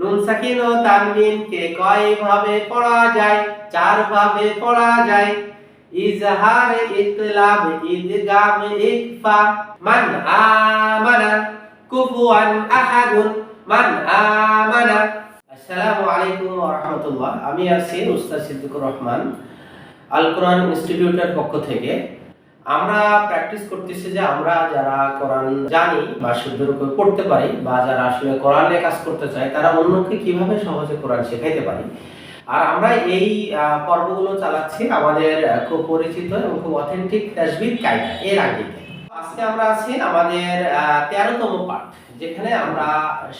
নুন সাকিন ও তানবিন কে কয় ভাবে পড়া যায়, চার ভাবে পড়া যায়। ইজহার ইকলাব ইদগাম ইকফা, মান আমানা, কুফুয়ান আহাদুন, মান আমানা। আসসালামু আলাইকুম ওয়া রাহমাতুল্লাহ। আমি আছি উস্তাদ সিদ্দিকুর রহমান আল কোরআন ইনস্টিটিউটের পক্ষ থেকে। আমরা প্র্যাকটিস করতেছি যে আমরা যারা কোরআন জানি বা শুদ্ধ রূপে পড়তে পারি বা যারা আসলে কোরআনে কাজ করতে চায়, তারা অন্যকে কীভাবে সহজে কোরআন শেখাইতে পারি? আর আমরা এই পর্বগুলো চালাচ্ছি আমাদের খুব পরিচিত এবং খুব অথেন্টিক তাসবির কায়দা, এর আগে। আজকে আমরা আছি আমাদের তেরোতম পাঠ, যেখানে আমরা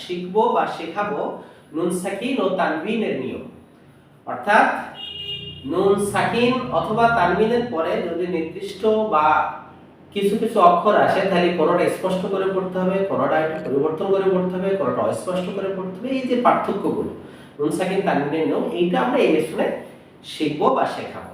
শিখব বা শেখাবো নুন সাকিন ও তানবিনের নিয়ম। অর্থাৎ নুন সাকিন অথবা তানবিনের পরে যদি নির্দিষ্ট বা কিছু কিছু অক্ষর আসে, তাহলে কোনোটা স্পষ্ট করে পড়তে হবে, কোনোটা একটু পরিবর্তন করে পড়তে হবে, কোনোটা অস্পষ্ট করে পড়তে হবে, এই যে পার্থক্যগুলো, নুন সাকিন তানবিনের নিয়ম এইটা আমরা এই লেসনে শিখব বা শেখাবো।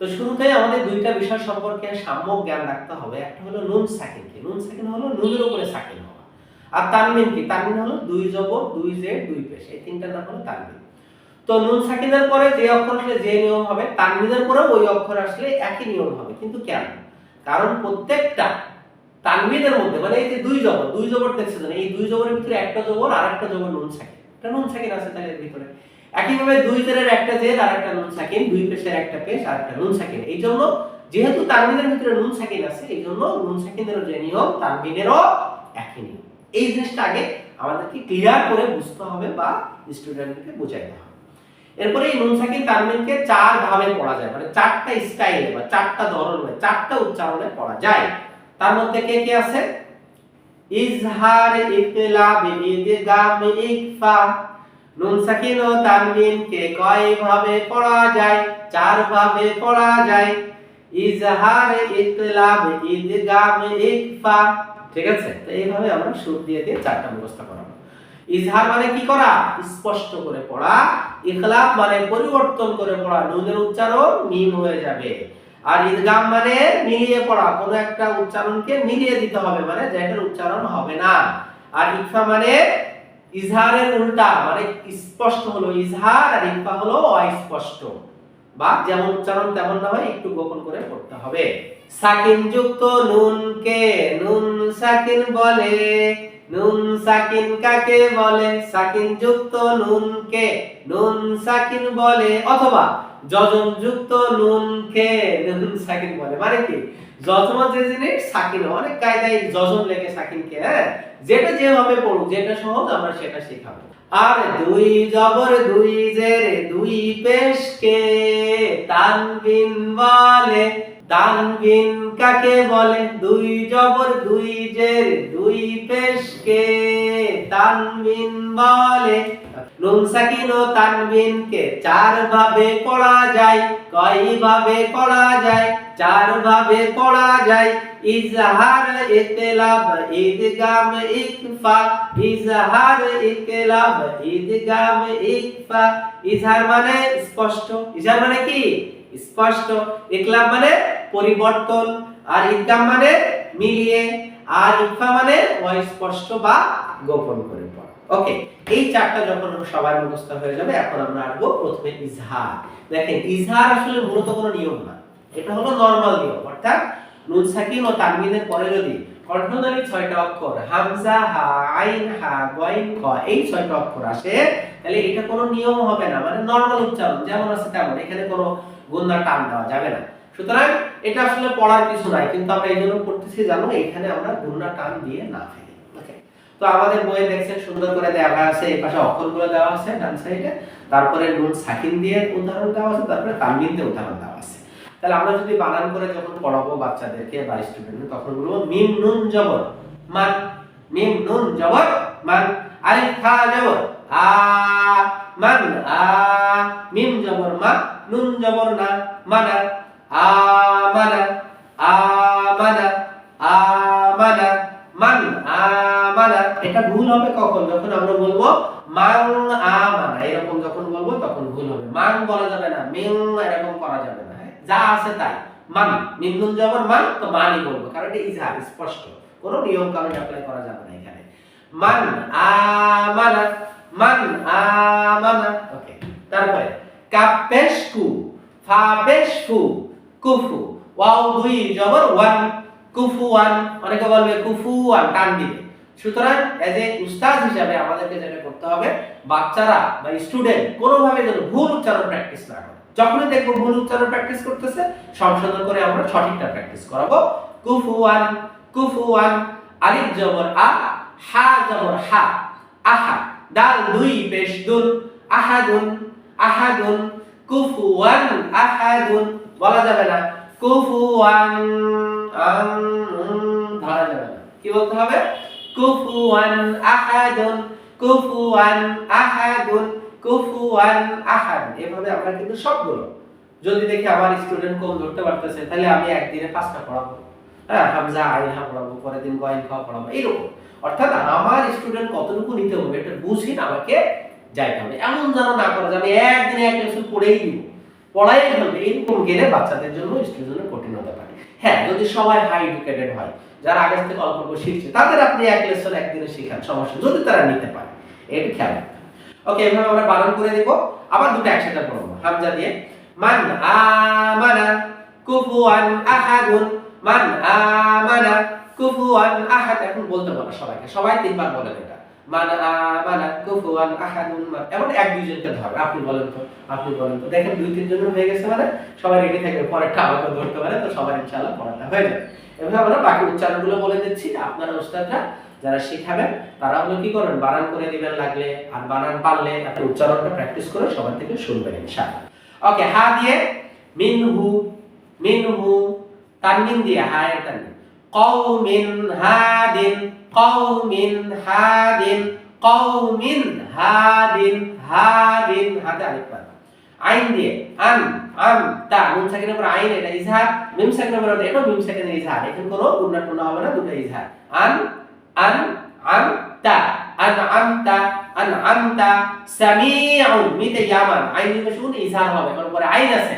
তো শুরুতে আমাদের দুইটা বিষয় সম্পর্কে সাম্যক জ্ঞান রাখতে হবে, একটা হলো নুন সাকিন কি। নুন সাকিন হলো নুনের উপরে সাকিন হওয়া। আর তানবিন কি? তানবিন হলো দুই জবর, দুই জেড দুই পেশ। এই তিনটার নাম হলো তানবিন তো নুন সাকিনের পরে যে অক্ষর আসলে যে নিয়ম হবে তানবিনের পরেও ওই অক্ষর আসলে একই নিয়ম হবে। কিন্তু কেন? কারণ প্রত্যেকটা তানবিনের মধ্যে মানে এই যে দুই জবর দুই জবর দেখছেন এই দুই জবরের ভিতরে একটা জবর আর একটা জবর নুন সাকিন একটা নুন সাকিন আছে তাহলে ভিতরে। একইভাবে দুই জেরের একটা জের আর একটা নুন সাকিন দুই পেশের একটা পেশ আর একটা নুন সাকিন এই জন্য যেহেতু তানবিনের ভিতরে নুন সাকিন আছে, এই জন্য নুন সাকিনেরও যে নিয়ম তানবিনেরও একই নিয়ম। এই জিনিসটা আগে আমাদেরকে ক্লিয়ার করে বুঝতে হবে বা স্টুডেন্টকে বোঝাইতে হবে। এরপরে এই নুন সাকিন তানবিনকে চার ভাবে পড়া যায় মানে চারটা স্টাইলে বা চারটা ধরনে চারটা উচ্চারণে পড়া যায়। তার মধ্যে কে কে আছে? ইজহার ইকলাব ইদগাম ইকফা। নুন সাকিন ও তানবিন কে কয় ভাবে পড়া যায়? চার ভাবে পড়া যায়। ইজহার ইকলাব ইদগাম ইকফা। ঠিক আছে? তো এইভাবে আমরা সুর দিয়ে দিয়ে চারটা ব্যবস্থা করাবো ইজহার মানে কি করা? স্পষ্ট করে পড়া। ইখলাব মানে পরিবর্তন করে পড়া। নুনের উচ্চারণ মিম হয়ে যাবে। আর ইদগাম মানে মিলিয়ে পড়া। কোনো একটা উচ্চারণকে মিলিয়ে দিতে হবে মানে যেটার উচ্চারণ হবে না। আর ইকফা মানে ইজহারের উল্টা মানে স্পষ্ট হলো ইজহার আর ইকফা হলো অস্পষ্ট। বা যেমন উচ্চারণ তেমন না হয়, একটু গোপন করে পড়তে হবে। সাকিন যুক্ত নুনকে, নুন সাকিন বলে। নুন সাকিন কাকে বলে? সাকিন যুক্ত নুনকে নুন সাকিন বলে অথবা যজম যুক্ত নুনকে নুন সাকিন বলে মানে কি? যজম যে জিনিস, সাকিন। অনেক কায়দায় যজম লেগে সাকিনকে হ্যাঁ? যেটা যেভাবে পড়ুক, যেটা সহজ, আমরা সেটা শেখাবো। আর দুই জবর দুই জের দুই পেশকে, তানবিন বলে তানবিন কাকে বলে? দুই জবর, দুই জের, দুই পেশকে তানবিন বলে। নুন, সাকিন ও তানবিনকে চার ভাবে পড়া যায়। কয় ভাবে পড়া যায়? চার ভাবে পড়া যায়। ইজহার ইকলাব ইদগাম, ইকফা। ইজহার ইকলাব ইদগাম, ইকফা। ইজহার মানে স্পষ্ট। ইজহার মানে কি? স্পষ্ট। ইকলাব মানে পরিবর্তন। আর ইদগাম মানে মিলিয়ে, আর ইকফা মানে অস্পষ্ট বা গোপন করে ওকে এই চারটা যখন সবার মুখস্থ হয়ে যাবে, এখন আমরা আসব প্রথমে ইজহার। দেখেন, ইজহার আসলে মূলত কোনো নিয়ম না। এটা হলো নরমাল নিয়ম। অর্থাৎ নুন সাকিন ও তানবিনের পরে যদি কণ্ঠধ্বনি ছয়টা অক্ষর, হামজা, হা, আইন, হা গইন খ এই ছয়টা অক্ষর আসে, তাহলে এটা কোনো নিয়ম হবে না। মানে নরমাল উচ্চারণ, যেমন আছে তেমন। এখানে কোনো গুন্না টান দেওয়া যাবে না। সুতরাং এটা আসলে পড়ার কিছু নাই, কিন্তু আমরা এই জন্য পড়তেছি জানো এখানে আমরা গুন্না টান দিয়ে না ফেলি। ওকে তো আমাদের বইয়ে দেখছেন, সুন্দর করে দেওয়া আছে, এই পাশে অক্ষরগুলো দেওয়া আছে, ডান সাইডে তারপরে নুন সাকিন দিয়ে উদাহরণ দেওয়া আছে, তারপরে তানবিন দিয়ে উদাহরণ দেওয়া আছে। তাহলে আমরা যদি বানান করে যখন পড়াবো বাচ্চাদেরকে বা স্টুডেন্টদের তখন বলব, মিম নুন জবর, মান, মিম নুন জবর, মান, আলিফ খা জবর, আ, মান, আ, মিম জবর, মা, নুন জবর না, মানা আ মানা আ মানা আ মানা মান আ মানা এটা ভুল হবে কখন? যখন আমরা বলব মাং আ মানা এরকম যখন বলব তখন ভুল হবে। মাং বলা যাবে না মিং এরকম করা যাবে না। হ্যাঁ? যা আছে তাই। মান মিম নুন জবর মান তো মানই বলব। কারণ এটা ইজহার, স্পষ্ট। কোনো নিয়ম কানুন অ্যাপ্লাই করা যাবে না এখানে। মান আমানা মান আমানা ওকে তারপরে কাপেশকু ফাবেশফু। কুফু, ওয়াও দুই জবর ওয়ান কুফু ওয়ান অনেকে বলবে কুফু ওয়ান টান দিবে। সুতরাং এজ এ উস্তাদ হিসাবে আমাদেরকে যেটা করতে হবে, বাচ্চারা বা স্টুডেন্ট কোনোভাবে যেন ভুল উচ্চারণ প্র্যাকটিস না করে। যখনই দেখব ভুল উচ্চারণ প্র্যাকটিস করতেছে, সংশোধন করে আমরা সঠিকটা প্র্যাকটিস করাবো। কুফু ওয়ান কুফু ওয়ান আলিফ জবর আ, হা জবর হা, আহা, দাল দুই, পেশ দুন আহাদুন আহাদুন, কুফুয়ান, আহাদুন বলা যাবে না। কুফুয়ান আম, উম, ধরা যাবে না। কি বলতে হবে? কুফুয়ান আহাদুন কুফুয়ান আহাদুন কুফুয়ান আহাদ। এভাবে আমরা কিন্তু সবগুলো। যদি দেখি আমার স্টুডেন্ট কম ধরতে পারতেছে তাহলে আমি একদিনে পাঁচটা পড়াবো। হ্যাঁ হামজা আইনহা পড়াবো পরের দিন গয়েন খাওয়া পড়াবো এইরকম। অর্থাৎ আমার স্টুডেন্ট কতটুকু নিতে হবে এটা বুঝিন আমাকে যাইতে হবে। এমন যেন না করে যে আমি একদিনে এক লেসন পড়েই দিব। পড়াই ফেলবে এরকম গেলে বাচ্চাদের জন্য স্টুডেন্টের কঠিন হতে পারে। হ্যাঁ যদি সবাই হাই এডুকেটেড হয়, যারা আগে থেকে অল্প অল্প শিখছে, তাদের আপনি এক লেসন একদিনে শেখান, সমস্যা যদি তারা নিতে পারে, এটা খেয়াল রাখতে হবে। ওকে এভাবে আমরা বানান করে দিব। আবার দুটো একসাথে পড়ব। হামজা দিয়ে, মান আমানা কুফুয়ান আহাদুন, মান আমানা কুফুয়ান আহাদ। এখন বলতে বলো সবাইকে। সবাই তিনবার বলেন এটা। মান মান এমন এক দুইজনকে আপনি বলেন তো, আপনি বলেন তো। দেখেন দুই হয়ে গেছে মানে সবাই রেডি পরেরটা ধরতে পারে, তো সবার হয়ে যাবে। এভাবে আমরা বাকি উচ্চারণগুলো বলে দিচ্ছি আপনারা যারা শিখাবেন, তারা হলো কি করবেন, বানান করে দিবেন লাগলে, আর বানান পারলে আপনি উচ্চারণটা প্র্যাকটিস করে সবার থেকে শুনবেন ইনশাআল্লাহ। ওকে হা দিয়ে, মিনহু মিনহু, তানমিন দিয়ে হায়ের তানমিন। কওমিন হাদিন কওমিন হাদিন কওমিন হাদিন হাদিন হাতে আলিফ বাদ আইন দিয়ে আন, আম, তা নুন সাকিনের উপর আইন, এটা ইজহার। মিম সাকিনের উপর এটা মিম সাকিনের ইজহার। এখানে কোনো উন্নত হবে না, দুটো ইজহার। আন আন আম তা, আন আম তা, আন আম তা, সামিউন, মিতে ইয়ামান। আইন দিয়ে শুন ইজহার হবে, কারণ পরে আইন আছে।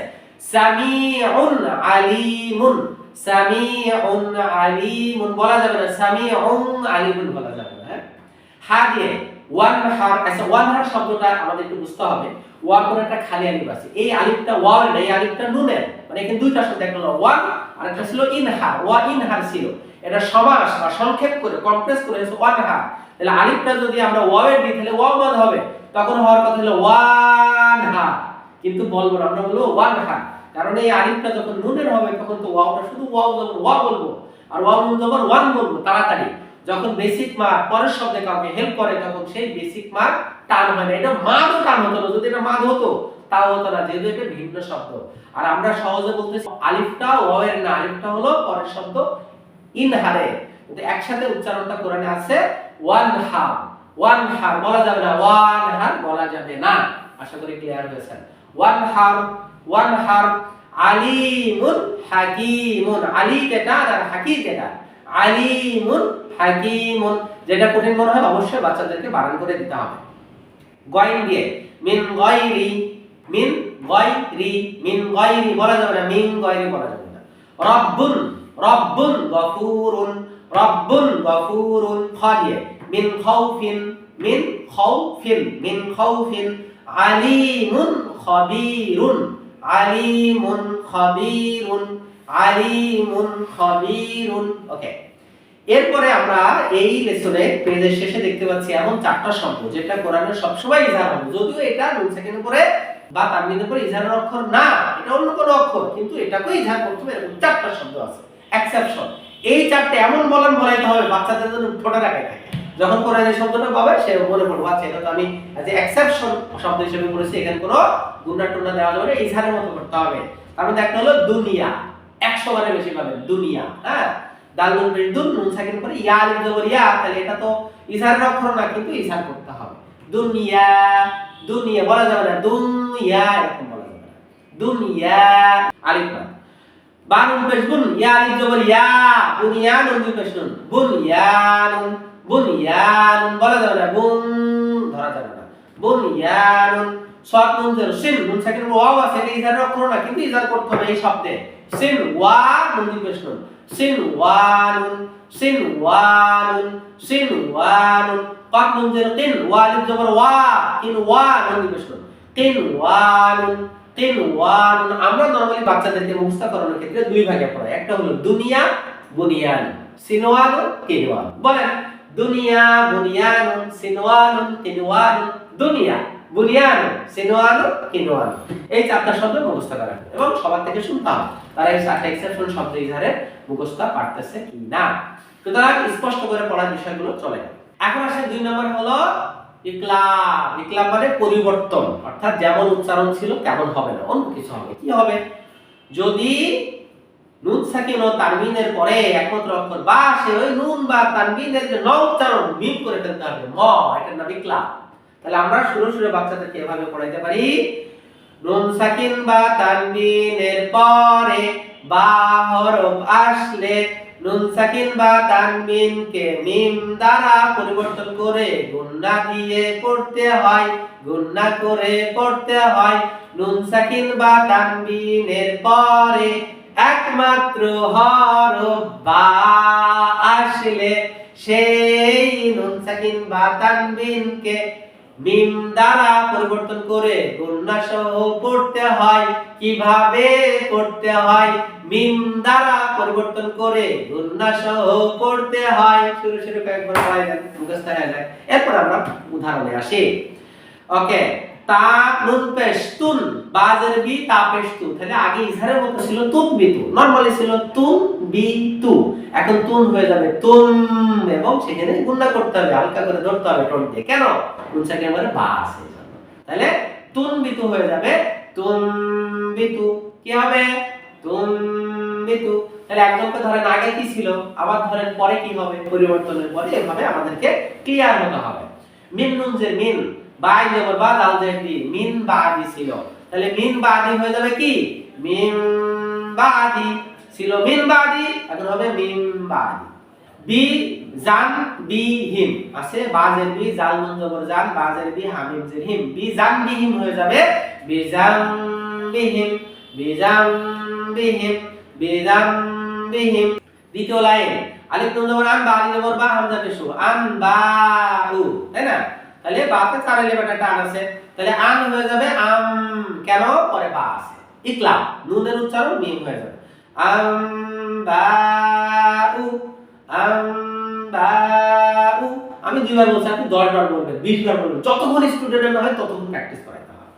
সামিউন আলিমুন। সামিউন আলিমুন বলা যাবে না, সামিউন আলিমুন বলা যাবে না হ্যাঁ? দিয়ে ওয়ান আচ্ছা ওয়ান শব্দটা আমাদের একটু বুঝতে হবে। ওয়ান করে একটা খালি আলিফ আছে। এই আলিফটা ওয়াও না এই আলিফটা নুনের। মানে এখানে দুইটা শব্দ, একটা ওয়ান আর একটা ছিল ইনহার ওয়া ইনহার ছিল। এটা সমাস বা সংক্ষেপ করে কম্প্রেস করে ওয়ান হার। তাহলে আলিফটা যদি আমরা ওয়াও এর দিই, তাহলে মদ হবে? তখন হওয়ার কথা হলো ওয়ান হা কিন্তু বলব আমরা বলব ওয়ান হা কারণ এই আলিফটা যখন নুনের হবে, তখন তো ওয়াওটা শুধু ওয়াও যখন ওয়া বলব। আর ওয়াও নুন যখন ওয়ান বলব, তাড়াতাড়ি। যখন বেসিক মার্ক পরের শব্দে কাউকে হেল্প করে, তখন সেই বেসিক মার্ক টান হয় না। এটা মাদও টান হতো না, যদি এটা মাদ হতো, তাও হতো না, যেহেতু এটা ভিন্ন শব্দ। আর আমরা সহজে বলতেছি আলিফটা ওয়াও এর না, আলিফটা হলো পরের শব্দ ইনহারে। একসাথে উচ্চারণটা কোরআনে আছে ওয়ান হার ওয়ান হার বলা যাবে না ওয়ান হার বলা যাবে না। আশা করি ক্লিয়ার হয়েছে। ওয়ান হার ওয়ান হার আলিমুন হাকিমুন আলী কেটা আর হাকি কেটা আলিমুন হাকিমুন যেটা কঠিন মনে হয় অবশ্যই বাচ্চাদেরকে বারণ করে দিতে হবে গয়ন দিয়ে মিন গয়রি মিন গয়রি মিন গয়রি বলা যাবে না মিন গয়রি বলা যাবে না রব্বুন রব্বুন গফুরুন রব্বুন গফুরুন খ দিয়ে মিন খাউফিন মিন খাউফিন মিন খাউফিন আলিমুন খবীরুন আলিমুন খবীরুন আলিমুন খবীরুন। ওকে এরপরে আমরা এই লেসনে পেজের শেষে দেখতে পাচ্ছি এমন চারটা শব্দ, যেটা কোরআনে সবসময় ইজহার হবে। যদিও এটা নুন সেকেন্ড উপরে বা তানবিনের উপরে ইজহারের অক্ষর না, এটা অন্য কোনো অক্ষর, কিন্তু এটাকেও ইজহার করতে হবে এরকম চারটা শব্দ আছে। এক্সেপশন এই চারটে এমন বলান বলাইতে হবে বাচ্চাদের জন্য ঠোঁটের আগে থাকে। যখন কোরআন এই শব্দটা পাবে, সে মনে পড়বে আচ্ছা এটা তো আমি যে এক্সেপশন শব্দ হিসেবে বলেছি এখানে কোনো গুন্ডা টুন্ডা দেওয়া যাবে না, ইজহারের মতো করতে হবে। তারপর একটা হলো দুনিয়া, একশো বারে বেশি পাবেন দুনিয়া হ্যাঁ? দাল, নুন দুন নুন ইয়া ইয়া, তাহলে এটা তো অক্ষর না, কিন্তু করতে হবে। দুনিয়া দুনিয়া বলা যাবে না, দুনিয়া এরকম বলা যাবে না। দুনিয়া, আলিফ না বা, নুন, পেশ বুন ইয়া, আলিফ জবর ইয়া বুনিয়ানুন, বলা যাবে না, বুন ধরা যাবে না। বুনিয়ানুন সব নুন জেরো সিন, নুন সাকিন ওয়াও আছে এটা ইজহারের অক্ষর না, কিন্তু ইজহার করতে হবে এই শব্দে। সিন, ওয়া, নুন দুই পেশ নুন। সিনওয়ানুন সিনওয়ানুন সিনওয়ানুন কফ নুন জের কিন ওয়ালিফ জবর ওয়া কিন ওয়া নুন নিবেশ করুন কিনওয়ানুন কিনওয়ানুন আমরা নরমালি বাচ্চাদেরকে মুখস্থ করানোর ক্ষেত্রে দুই ভাগে পড়াই। একটা হলো দুনিয়া, বুনিয়ান। সিনওয়ানুন কিনওয়ান বলেন দুনিয়া বুনিয়ানুন, সিনওয়ানুন কিনওয়ানুন দুনিয়া বুনিয়ানুন, সিনওয়ানুন কিনওয়ানুন এই চারটা শব্দ মুখস্থ করা এবং সবার থেকে শুনতে হবে তারা এই চারটা এক্সেপশন শব্দ ইধারে মুখস্থ পারতেছে কি না সুতরাং স্পষ্ট করে পড়ার বিষয়গুলো চলে এখন আসে দুই নম্বর হলো ইকলাব। ইকলাব মানে পরিবর্তন। অর্থাৎ যেমন উচ্চারণ ছিল তেমন হবে না, অন্য কিছু হবে। কি হবে? যদি নুন সাকিন ও তানবিনের পরে একমাত্র অক্ষর বা, সে ওই নুন বা তানবিনের যে ন উচ্চারণ মিম করে ফেলতে হবে। ম, এটার নাম ইকলাব তাহলে আমরা শুরু শুরু বাচ্চাদেরকে এভাবে পড়াইতে পারি। নুন সাকিন বা তানবিনের পরে বা হরফ আসলে নুন সাকিন বা তানবিনকে মিম দ্বারা পরিবর্তন করে গুন্না দিয়ে পড়তে হয়, গুন্না করে পড়তে হয়। নুন সাকিন বা তানবিনের পরে একমাত্র হরফ বা আসলে সেই নুন সাকিন বা মিম দ্বারা পরিবর্তন করে সহ পড়তে হয়। কীভাবে পড়তে হয়? মিম দ্বারা পরিবর্তন করে গুন্না সহ পড়তে হয়। শুরু শুরু কয়েকবার মুখস্থ হয়ে যায়। এরপর আমরা উদাহরণে আসি। ওকে তা নুন পেশ, তুন। বাজের বি তা পেশ, তু। তাহলে আগে ইজহারের মতো ছিল তুন বি তু। নরমালি ছিল তুন বি তু। এখন তুন হয়ে যাবে তুম এবং সেখানে গুন্না করতে হবে, হালকা করে ধরতে হবে টোন দিয়ে। কেন? সাকিন মানে বা আছে তাহলে তুন বিতু হয়ে যাবে তুম বিতু কি হবে? তুম বিতু তাহলে একজনকে ধরেন আগে কি ছিল? আবার ধরেন পরে কি হবে? পরিবর্তনের পরে এভাবে আমাদেরকে ক্লিয়ার হতে হবে। মিন নুন যে মিন বাই জবর বা দাল দি মিন বাদি ছিল। তাহলে মিন বাদি হয়ে যাবে কি? মিন বাদি। ছিল মিন বাদি, এখন হবে মিন বাদি। বি জান বি হিম। আছে, বাজের বি, জাল নুন জবর জান বাজের বি, হামিম জের হিম। বি জান বি হিম হয়ে যাবে, বি জান বি হিম, বি জান বি হিম, বি জান বি হিম। দ্বিতীয় লাইন, আলিফ নুন জবর আন বা আলিফ জবর বা হামজা পেশু আন, বা তাই না? তাহলে বাতে চারে লেবাটা টান আছে তাহলে আন হয়ে যাবে আম। কেন? পরে বা আছে। ইকলাম। নুনের উচ্চারণ মিম হয়ে যাবে। আম বা উ আম বা উ আমি দুইবার বলছি, আপনি দশ বার বলবেন বিশ বার বলবেন। যতক্ষণ স্টুডেন্ট হয় ততক্ষণ প্র্যাকটিস করাইতে হবে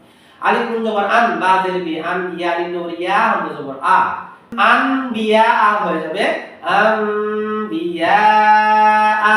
আলিফ নুন জবর আন, বা জের বি আন, ইয়া আলিফ জবর ইয়া হামজা জবর আ। আন বিয়া আ হয়ে যাবে। আম বিয়া আ।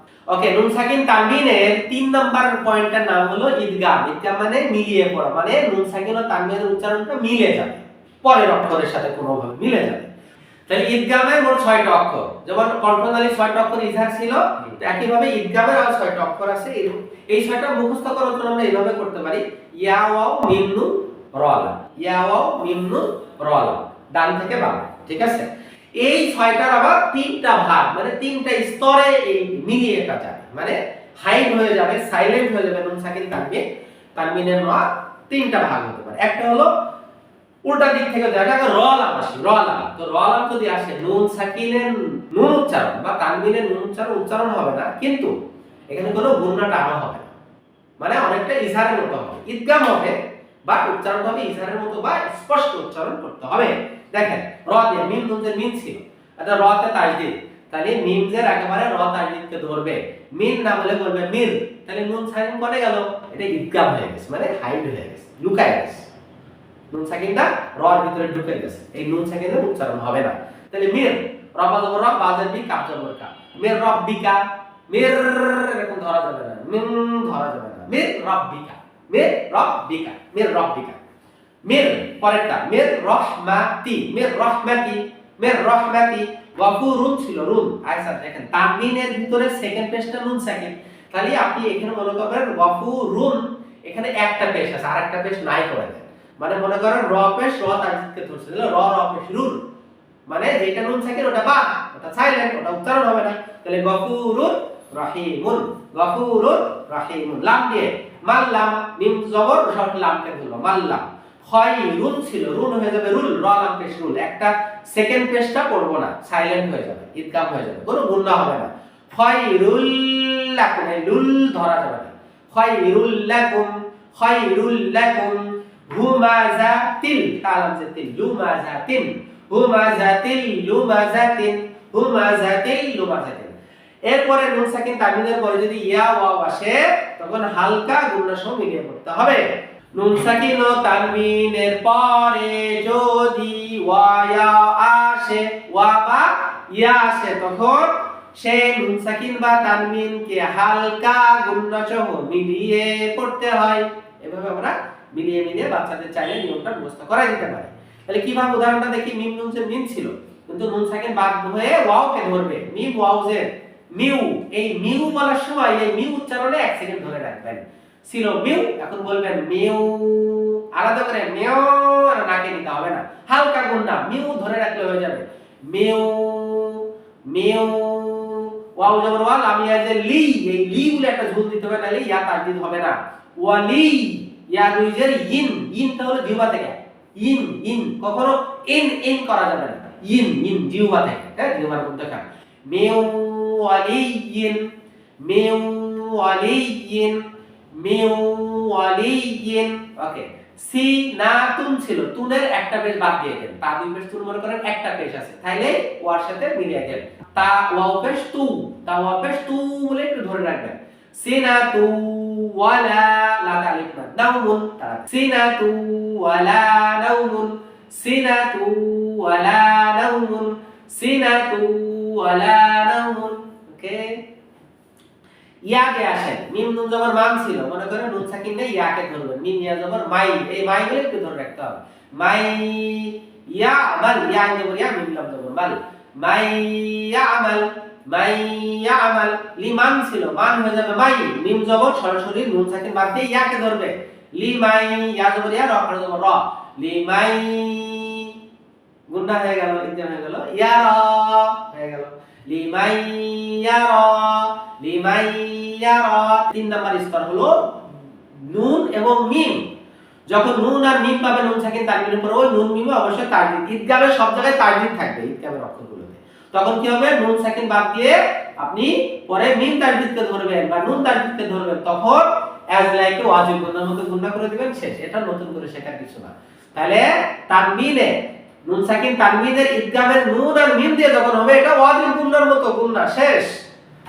ওকে নুন সাকিন তানবিনের তিন নাম্বার পয়েন্টটার নাম হলো ঈদগাম ঈদগাম মানে মিলিয়ে পড়া মানে নুন সাকিন ও তানবিনের উচ্চারণটা মিলে যাবে। পরের অক্ষরের সাথে কোনোভাবে মিলে যাবে। তাহলে ঈদগামের মোট ছয়টা অক্ষর। যেমন কল্পনালী ছয়টা অক্ষর ইজহার ছিল একইভাবে ঈদগামের আরও ছয়টা অক্ষর আছে। এই- ছয়টা মুখস্থ করার জন্য আমরা এইভাবে করতে পারি। ইয়া ওয়াও মিম নুন র আলাম ইয়া ওয়াও মিম নুন র ডান থেকে বাম। ঠিক আছে? এই ছয়টার আবার তিনটা ভাগ মানে তিনটা স্তরে এই মিলিয়ে এটা যাবে মানে হাইড হয়ে যাবে সাইলেন্ট হয়ে যাবে নুন সাকিন তানবিন তানবিনের ন তিনটা ভাগ হতে পারে। একটা হলো উল্টা দিক থেকে দেখা গেল র লাম আসি, র লাম তো র লাম যদি আসে, নুন সাকিনের নুন উচ্চারণ বা তানবিনের নুন উচ্চারণ উচ্চারণ হবে না, কিন্তু এখানে কোনো গুণনা টানা হবে না। মানে অনেকটা ইশারের মতো হবে। ঈদগাম হবে বা উচ্চারণ হবে ইশারের মতো বা স্পষ্ট উচ্চারণ করতে হবে। দেখেন র দিয়ে মিম নুন যে মিম ছিল। এটা র তে তাজদিদ তাহলে মিম জের একেবারে র তাজদিদকে ধরবে। মিন না বলে বলবে মির। তাহলে নুন সাকিন কোনে গেল? এটা ঈদগাম হয়ে গেছে মানে হাইড হয়ে গেছে, লুকায় গেছে। নুন সাকিনটা রর ভিতরে ঢুকে গেছে। এই নুন সাকিনের উচ্চারণ হবে না। তাহলে মির, রবা জবর রব বাজের বি কাপ জবর কা মির রব্বিকা মির, এরকম ধরা যাবে না। মিন ধরা যাবে না। মির রব্বিকা মির রব্বিকা মির রব্বিকা মির, পরেরটা, মির রহমাতি মির রহমাতি মির রহমাতি গফুরুন ছিল, রুন। আচ্ছা দেখেন, তানবিনের ভিতরে সেকেন্ড পেজটা নুন সাকিন তাহলে আপনি এখানে মনে করবেন গফুরুন এখানে একটা পেশ আছে আর একটা পেশ নাই করে দেন। মানে মনে করেন র পেশ র তাজিদকে ধরছে র র পেশ রুন। মানে যেটা নুন থাকে ওটা বাদ, ওটা সাইলেন্ট ওটা উচ্চারণ হবে না। তাহলে গফুরুন রহিমুন গফুরুন রহিমুন। লাম দিয়ে, মাল্লাম, মিম জবর সব লামকে ধরলো, মাল্লাম। ছিল রুন হয়ে যাবে রুল র লাম পেশ রুল একটা সেকেন্ড পেশটা পড়ব না সাইলেন্ট হয়ে যাবে ইদগাম হয়ে যাবে, কোনো হবে না। লাকুম এই লুল ধরা যাবে না। লাকুম লাকুম এরপরে নুন সাকিন পরে যদি ইয়া ওয়াও আসে, তখন হালকা গুণনা সহ মিলিয়ে পড়তে হবে। নুন সাকিন তানবিনের পরে যদি ওয়া আসে ওয়া বা ইয়া আসে, তখন সে নুন সাকিন বা তানবিনকে হালকা গুণনা সহ মিলিয়ে পড়তে হয়। এভাবে আমরা মিলিয়ে মিলিয়ে বাচ্চাদের চাইলে নিয়মটা মুখস্থ করাই দিতে পারে। তাহলে কীভাবে উদাহরণটা দেখি, মিম নুন যে মিম ছিল, কিন্তু নুন সাকিন বাদ হয়ে ওয়াওকে ধরবে। মিম, ওয়াও যে মিউ, এই মিউ বলার সময় এই মিউ উচ্চারণে এক সেকেন্ড ধরে রাখবেন। ছিল মিউ, এখন বলবেন মিউ। আলাদা করে মিউ আর নাকে নিতে হবে না। হালকা গুন্ডা, মিউ ধরে রাখলে হয়ে যাবে। Mu mu. ওয়াও জবর ওয়াল, আমি যে লি, এই লি বলে একটা ঝুল দিতে হবে, নাহলে ইয়া তাজদিদ হবে না। ওয়ালি, ইয়া দুইজের ইন ইনটা হলো জিহ্বা থেকে। ইন ইন, কখনো ইন ইন করা যাবে না। ইন ইন, জিহ্বা থেকে হ্যাঁ জিহ্বার মধ্যে খান মিউ ওয়ালিয়িন মিউ ওয়ালিয়িন মিউ ওয়ালিয়িন ওকে সি না ছিল। তুনের একটা পেশ বাদ দিয়ে দেন। তা দুই পেশ তুন মনে করেন একটা পেশ আছে। তাইলে ওয়ার সাথে মিলিয়ে দেন। তা ওয়াও পেশ তু। তা ওয়াও পেশ তু বলে একটু ধরে রাখবেন। সিনাতু ওয়ালা লা তালিফ না নাউমুন। সিনাতু ওয়ালা নাউমুন। সিনাতু ওয়ালা নাউমুন। সিনাতু ওয়ালা নাউমুন। ওকে ইয়াকে আসেন। মিম নুন জবর মান ছিল, মনে করেন নুন সাকিন নেই, ইয়াকে ধরবেন। মিম ইয়া জবর মাই, এই মাই গুলো একটু ধরে রাখতে হবে। মাই ইয়া আমাল, ইয়া জবর ইয়া মিম লাম জবর মাল, মাই ইয়া আমাল, মাই ইয়া আমাল। লিমান ছিল, মান হয়ে যাবে মাই। মিম জবর সরাসরি নুন সাকিন বাদ দিয়ে ইয়াকে ধরবে। লি মাই ইয়া জবর ইয়া র করে জবর র। লি মাই গুন্ডা হয়ে গেল ইনজাম হয়ে গেল। ইয়া র, হয়ে গেল। লিমাই লিমাই তিন নাম্বার স্তর হলো নুন এবং মিম। যখন নুন আর মিম পাবে, নুন সাকিন তানবিনের উপর। ওই নুন, মিমে অবশ্যই তাজদিদ ঈদগামে সব জায়গায় তাজদিদ থাকবে ঈদগামের অক্ষরগুলোতে। তখন কি হবে? নুন সাকিন বাদ দিয়ে আপনি পরে মিম তাজদিদকে ধরবেন বা নুন তাজদিদকে ধরবেন, তখন অ্যাজ লাইক ওয়াজিব। গুণার মতো গুণা করে দিবেন, শেষ। এটা নতুন করে শেখার কিছু না। তাহলে তানবিনে নুন সাকিন তানবিনের ইদগামের নুন আর মিম দিয়ে যখন হবে, এটা ওয়াজিব গুণার মতো গুণা শেষ।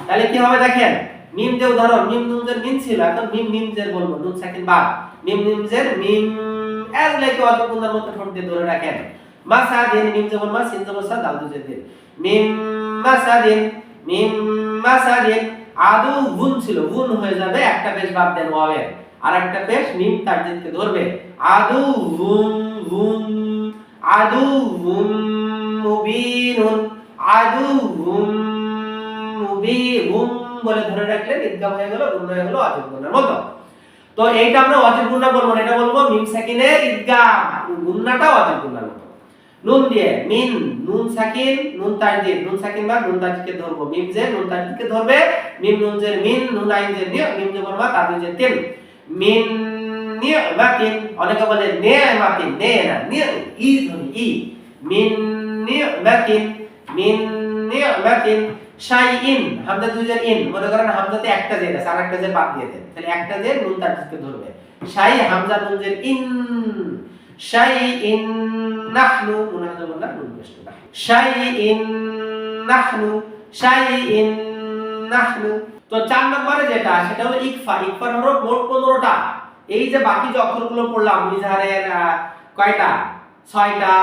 তাহলে কি হবে দেখেন? মিম দিয়ে উদাহরণ, মিম নুন জের মিম ছিল, এখন মিম মিম জের বলব, নুন সাকিন বাদ। মিম মিম জের মিম অ্যাজ লাইক ওয়াজিব গুণার মতো ঠোঁট দিয়ে ধরে রাখেন। মাসাদিন, মিম যেমন মা সিন যেমন সা দাল দুজের দিন মিম মাসাদিন মিম মাসাদিন, আদু গুন ছিল গুণ হয়ে যাবে, একটা পেশ বাদ দেন ওয়াবের আর একটা পেশ মিম তারজিদকে ধরবে। আদু গুণ গুণ মুবিনুন আদু গুণ মুবিনুন বলে ধরে রাখলেন ইদগাম হয়ে গেল গুণ হয়ে গেল, অজিব গুণের মতো তো এইটা আমরা অজিব গুণা বলব এটা বলব মিম সাকিনের ইদগাম গুণাটা অজিব গুণার মতো নুন দিয়ে, মিন, নুন সাকিন, নুন তাজদিদ নুন সাকিন বা নুন তাজদিদকে ধরবো। মিম জে নুন তাজদিদকে ধরবে, মিম নুন জের মিন, নুন আইন নিয় মিম জে বলবা তাজদিদ জের তিন মিন নিয়মাতিন অনেকে বলে নিয়মাতিন নে না নিয় ই ধরি ই মিন নিয়মাতিন মিন নিয়মাতিন শাইইন হামজা দুইজন ইন মনে করেন হামজাতে একটা জের আছে আর একটা জের বাদ দিয়ে দেন তাহলে একটা জের নুন তাজদিদকে ধরবে শাই হামজা নুন জের ইন শাইইন নাহনু নুন বললাম নুন পেশ না শাইইন নাহনু শাইইন নাহনু তো চার নম্বরে যেটা সেটা হলো ইকফা ইকফার হলো মোট পনেরোটা এই যে বাকি যে অক্ষরগুলো পড়লাম ইজহারের কয়টা? ছয়টা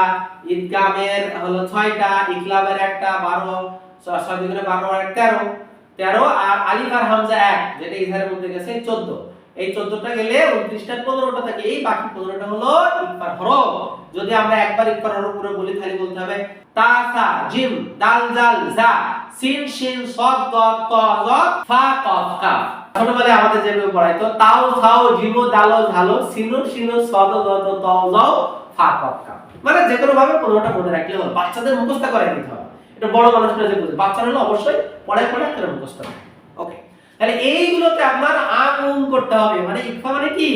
ঈদগামের হলো ছয়টা, ইকলাবের একটা বারো ছয় দুগুণে বারো তেরো। তেরো আর আলিফ আর হামজা এক, যেটা ইজহারের মধ্যে গেছে চোদ্দ। এই চোদ্দটা গেলে উনত্রিশটা পনেরোটা থাকে। এই বাকি পনেরোটা হলো ইকফার হরফ। যদি আমরা একবার ইকফার হরফ পুরো বলি, তাহলে বলতে হবে তা, সা, জিম, দাল, জাল, জা, সিন, শিন সদ দ ত, জ, ফা, কফ, কাফ। ছোটবেলায় আমাদের যেভাবে পড়াইতো, তাও থাও জীব দালো ঝালো, সিনু সিনু, সদ দত তও যাও ফা কাপ মানে যে কোনো ভাবে পনেরোটা মনে রাখলে হলো বাচ্চাদের মুখস্থ করাই দিতে হবে। এটা বড় মানুষরা যে বুঝে বাচ্চারা হলো অবশ্যই পড়ায় পড়ায় করে মুখস্থ করে। ওকে তাহলে এইগুলোতে আপনার আগুন করতে হবে। মানে ইফা মানে কি?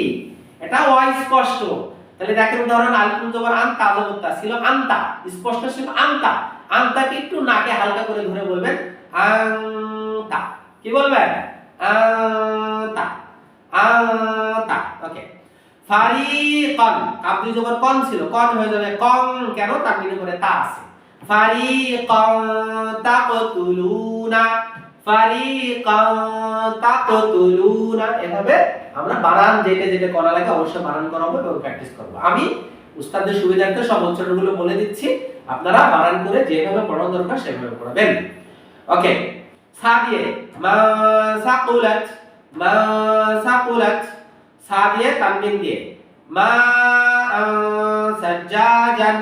এটা অস্পষ্ট। তাহলে দেখেন উদাহরণ আলিফুল জবর আনতা আজবতা ছিল আনতা। স্পষ্ট ছিল আনতা। আনতাকে একটু নাকে হালকা করে ধরে বলবেন, আনতা। কি বলবেন? আনতা আনতা ওকে ফারিকান কাবলি জবর কন ছিল। কন হয়ে যাবে কন কেন? তার মিলে করে তা আছে। ফারিকান তাকতুলুনা ফারিকান তাকতুলুনা এভাবে আমরা বানান যেটা যেটা করা লাগে অবশ্যই বানান করাবো এবং প্র্যাকটিস করব। আমি উস্তাদের সুবিধার্থে সব উচ্চারণগুলো বলে দিচ্ছি। আপনারা বানান করে যেভাবে পড়ানো দরকার সেভাবে পড়াবেন। ওকে সা মা সাকুলাত মা সাকুলাত, সা দিয়ে তানবিন দিয়ে, মা সাজ্জাজান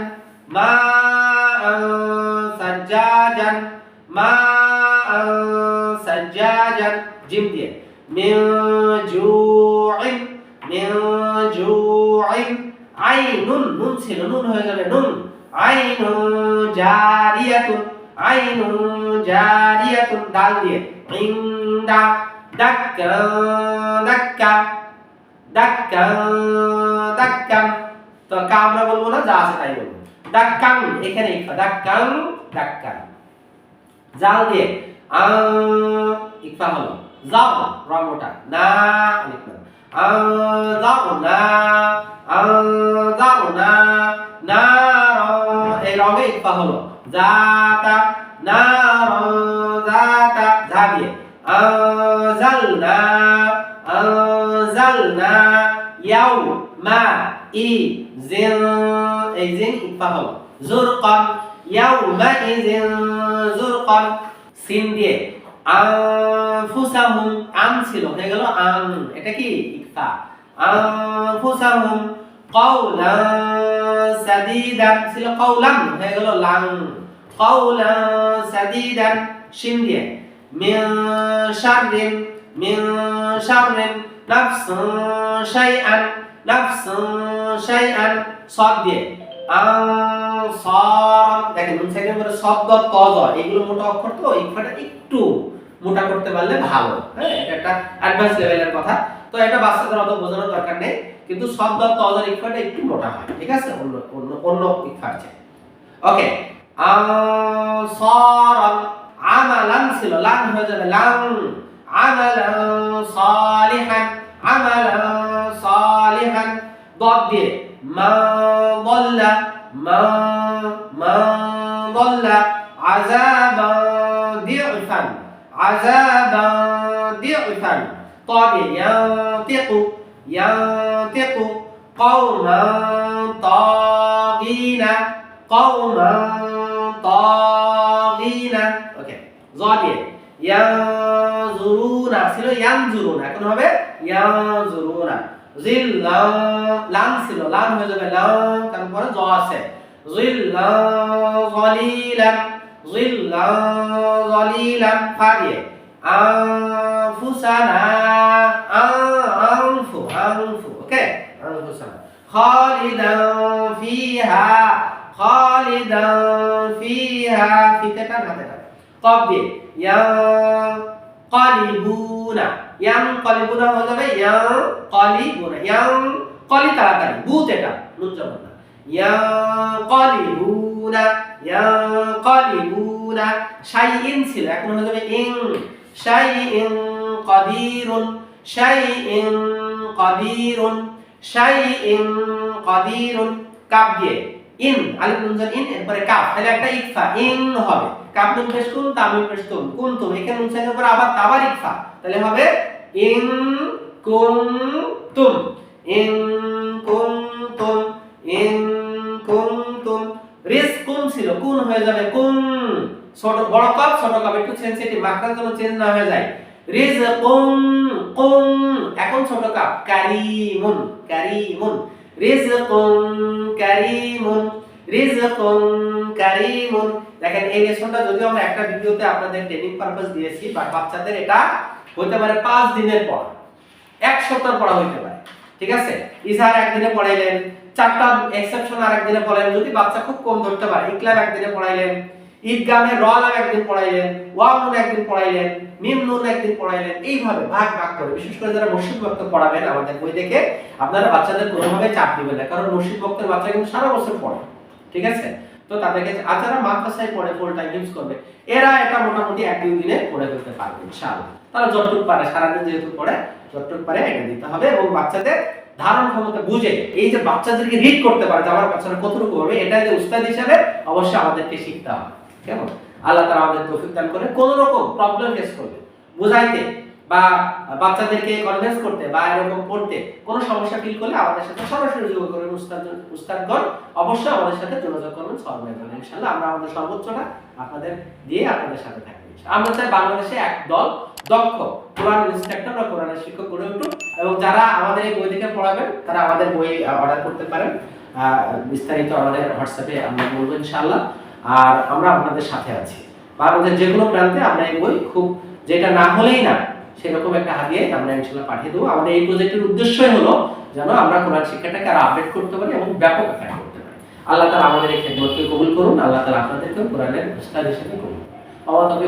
মা সাজ্জাজান মা সাজ্জাজান, জিম দিয়ে মিন জুইন মিন জুইন, আইনুন, নুন ছিল, নুন হয়ে যাবে নুন, আইনুন জারিয়াতুন আইনুন জারিয়াতুন দাল দিয়ে ইন্দা দাক্কা দাক্কা দাক্কা দাক্কাম তো কা আমরা বলব না যা আছে তাই বলব দাক্কাম এখানে ইকফা দাক্কাম দাক্কাম জাল দিয়ে আ ইকফা হলো যাও রং ওটা না আলিফ না আ যাও না আ যাও না না এই রঙে ইকফা হলো জাতা না জাতা যা দিয়ে আনজালনা আনজালনা ইয়াউমা ইযিন এই জিন ইকফা হলো জুরকান ইয়াউমা ইযিন জুরকান সিন দিয়ে আনফুসাহুম আন ছিল, হয়ে গেল আন। এটা কি? ইকফা। আনফুসাহুম কাওলান সাদিদান ছিল কাওলান হয়ে গেল লাং। কাওলান সাদিদান শিন দিয়ে। মিন শাররিন মিন শাররিন শাইআন শাইআন সদ দিয়ে। আনসার দেখেন, নুন শব্দ এগুলো মোটা অক্ষর তো একটু মোটা করতে পারলে ভালো। হ্যাঁ এটা একটা অ্যাডভান্স লেভেলের কথা। তো এটা বাচ্চাদের অত বোঝানোর দরকার নেই, কিন্তু শব্দ তজর ইকফাটা একটু মোটা হয়, ঠিক আছে? অন্য অন্য অন্য ইকফার চেয়ে। ওকে আনসারান আমালান ছিল লান হয়ে যাবে লাং আমালান সালিহান আমালান সালিহান। দদ দিয়ে, মা দল্লা মা মা দল্লা আযাবান দি'ফান আযাবান দি'ফান طابع ينطق ينطق قوما طاغين قوما طاغين ওকে জ দিয়ে ইয়ানজুরুনা ছিল ইয়ানজুরুনা এখন হবে ইয়ানজুরুনা জিল্লা লাম ছিল লাম হয়ে যাবে লাম তারপরে জ আছে জিল্লা যালিলাম জিল্লা যালিলাম ফা দিয়ে আনফু আনফু ওকে আনফুসানা খালিদান ফিহা খালিদান ফিহা ফিতে টান হাতে টান কব দিয়ে ইয়ান কালিবুনা ইয়ান কালিবুনা হয়ে যাবে ইয়ান কালিবুনা ইয়ান কলি তাড়াতাড়ি. বুত এটা. নুন জবর না। ইয়ান কালিবুনা ইয়ান কালিবুনা শাইইন ছিল। এখন হয়ে যাবে ইন। শাইইন কাদিরুন শাইইন কাদিরুন শাইইন কাদিরুন কাপ দিয়ে, ইন, আলিফ ইন, এরপরে তাহলে একটা ইকফা, ইন হবে। কাপ নুন পেশ কুন তামিম পেশ তুম কুনতুম এখানে নুন সাইনের আবার তাবার ইকফা। তাহলে হবে ইন কুনতুম ইন কুনতুম ইন কুনতুম রিজকুন ছিল, কুন হয়ে যাবে কুন। ছোট বড় কাপ ছোট কাপ একটু সেনসিটিভ মাত্রার জন্য চেঞ্জ না হয়ে যায়। রিজকুন কুন এখন ছোট কাপ কারিমুন কারিমুন। রিজকুন কারিমুন রিজকুন কারিমুন। দেখেন, এই লেসনটা যদিও আমরা একটা ভিডিওতে আপনাদের ট্রেনিং পারপাস দিয়েছি বাট বাচ্চাদের এটা হতে পারে পাঁচ দিনের পর, এক সপ্তাহ পড়া হইতে পারে। ঠিক আছে? ইজহার একদিনে পড়াইলেন, চারটা এক্সেপশন আর একদিনে পড়াইলেন, যদি বাচ্চা খুব কম ধরতে পারে, ইকলাব একদিনে পড়াইলেন ঈদগামে রলাম একদিন পড়াইলেন নুন একদিন পড়াইলেন মিম নুন একদিন পড়াইলেন, এইভাবে ভাগ ভাগ করে, বিশেষ করে যারা মসজিদ বক্ত পড়াবেন আমাদের বই দেখে, আপনারা বাচ্চাদের কোনোভাবে চাপ দিবেন না, কারণ মসজিদ বক্তের বাচ্চা কিন্তু সারা বছর পড়ে, ঠিক আছে? তো তাদেরকে আর যারা মাদ্রাসায় পড়ে ফুল টাইম ইউজ করবে, এরা এটা মোটামুটি এক দুই দিনে পড়ে ফেলতে পারবে, ইনশাআল্লাহ। তারা যতটুকু পারে, সারাদিন যেহেতু পড়ে, যতটুকু পারে এটা দিতে হবে এবং বাচ্চাদের ধারণ ক্ষমতা বুঝে, এই যে বাচ্চাদেরকে রিড করতে পারে, যে আমার বাচ্চারা কতটুকু হবে এটা যে উস্তাদ হিসাবে অবশ্যই আমাদেরকে শিখতে হবে। কেমন? আল্লাহ তারা আমাদের তৌফিক দান করে রকম প্রবলেম ফেস করবে বা বাচ্চাদেরকে করতে বা এরকম পড়তে কোনো সমস্যা ফিল করলে আমাদের সাথে সরাসরি যোগাযোগ করবেন উস্তাদ উস্তাদগণ। অবশ্যই আমাদের সাথে যোগাযোগ করবেন ইনশাআল্লাহ। আমরা আমাদের সর্বোচ্চটা আপনাদের দিয়ে আপনাদের সাথে থাকব আমরা চাই বাংলাদেশে এক দল দক্ষ কোরআন বা কোরআনের শিক্ষক গড়ে উঠুক এবং যারা আমাদের এই বই থেকে পড়াবেন, তারা আমাদের বই অর্ডার করতে পারেন। বিস্তারিত আমাদের হোয়াটসঅ্যাপে আমরা বলব, ইনশাআল্লাহ। আর আমরা আপনাদের সাথে আছি। বা আমাদের যে কোনো প্রান্তে আমরা এই বই খুব যেটা না হলেই না, সেরকম একটা হাতিয়ে আমরা ইনশাল্লাহ পাঠিয়ে দেবো। আমাদের এই প্রজেক্টের উদ্দেশ্যই হলো যেন আমরা কোরআন শিক্ষাটাকে আর আপডেট করতে পারি এবং ব্যাপক আকারে করতে পারি। আল্লাহ তালা আমাদের এই খেদমতকে কবুল করুন, আল্লাহ তালা আপনাদেরকেও কোরআনের উস্তাদ হিসেবে করুন। আমার তবে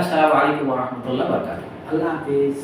আসসালামু আলাইকুম রহমতুল্লাহ বারকাতুহ। আল্লাহ হাফিজ।